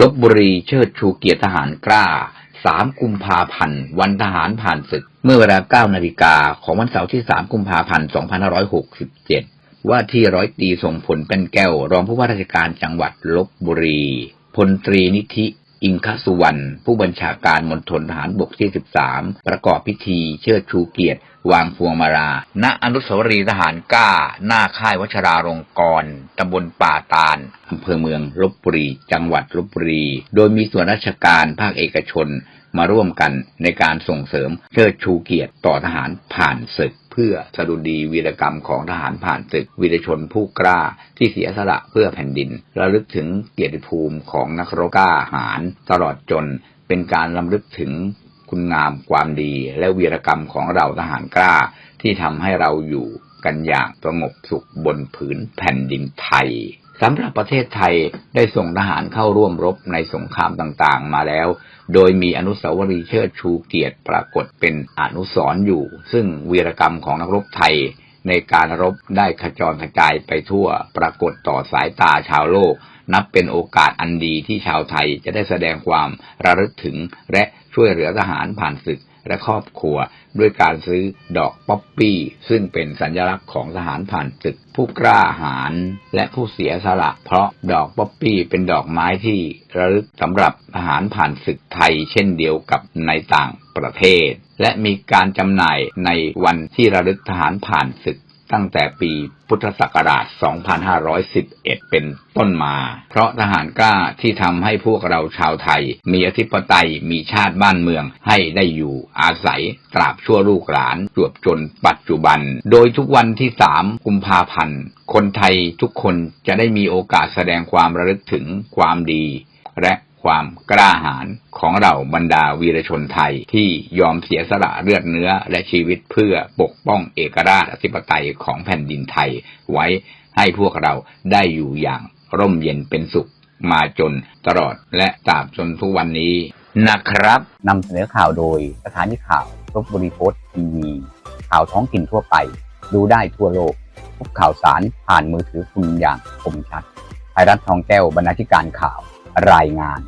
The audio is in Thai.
ลบบุรีเชิดชูเกียรติทหารกล้า 3 กุมภาพันธ์ วันทหารผ่านศึก เมื่อเวลา 9 นาฬิกาของวันเสาร์ที่ 3 กุมภาพันธ์ 2567 ว่าที่ร้อยตีทรงผลเป็นแก้ว รองผู้ว่าราชการจังหวัดลบบุรี พลตรีนิธิ อิงคสุวรรณผู้บัญชาการมณฑลทหารบกที่ 13 ประกอบพิธีเชิดชูเกียรติ วางพวงมาลาณ อนุสาวรีย์ทหารกล้า หน้าค่ายวชราลงกรณ์ตำบลป่าตาลอำเภอเมืองลบบุรี จังหวัดลบบุรี โดยมีส่วนราชการภาคเอกชนมาร่วมกันในการส่งเสริมเชิดชูเกียรติต่อทหารผ่านศึก พื่อสดุดีวีรกรรมของทหารผ่านศึกวีรชนผู้กล้าที่เสียสละเพื่อแผ่นดิน ระลึกถึงเกียรติภูมิของนักรบกล้าหารตลอดจนเป็นการลำลึกถึงคุณงามความดีและวีรกรรมของเราทหารกล้าที่ทำให้เราอยู่กันอย่างสงบสุขบนผืนแผ่นดินไทย สำหรับประเทศไทยได้ส่งทหารเข้าร่วมรบในสงครามต่างๆ มาแล้ว โดยมีอนุสาวรีย์เชิดชูเกียรติปรากฏเป็นอนุสรณ์อยู่ ซึ่งวีรกรรมของนักรบไทย ในการรบได้ขจรกระจายไปทั่ว ปรากฏต่อสายตาชาวโลก นับเป็นโอกาสอันดีที่ชาวไทยจะได้แสดงความระลึกถึงและช่วยเหลือทหารผ่านศึก และครอบครัวด้วยการซื้อดอกป๊อปปี้ ซึ่งเป็นสัญลักษณ์ของทหารผ่านศึกผู้กล้าหาญและผู้เสียสละ เพราะดอกป๊อปปี้เป็นดอกไม้ที่ระลึกสำหรับทหารผ่านศึกไทยเช่นเดียวกับในต่างประเทศ และมีการจำหน่ายในวันที่ระลึกทหารผ่านศึก ตั้งแต่ปีพุทธศักราช 2511 เป็นต้นมา เพราะทหารกล้าที่ทำให้พวกเราชาวไทย มีอธิปไตยมีชาติบ้านเมืองให้ได้อยู่อาศัยตราบชั่วลูกหลานจวบจนปัจจุบัน โดยทุกวันที่ 3 กุมภาพันธ์ คนไทยทุกคนจะได้มีโอกาสแสดงความระลึกถึงความดี และ ความกล้าหาญของเราบรรดาวีรชนไทยที่ยอมเสียสละเลือดเนื้อและชีวิตเพื่อปกป้องเอกราชอธิปไตยของแผ่นดินไทยไว้ให้พวกเราได้อยู่อย่างร่มเย็นเป็นสุขมาจนตลอดและตราบจนทุกวันนี้นะครับนำเสนอข่าวโดยสถานีข่าวลบบุรีโพสต์ทีวีข่าวท้องถิ่นทั่วไป ดูได้ทั่วโลกทุกข่าวสารผ่านมือถือคุณอย่างคมชัดไทยรัฐทองแก้วบรรณาธิการข่าวรายงาน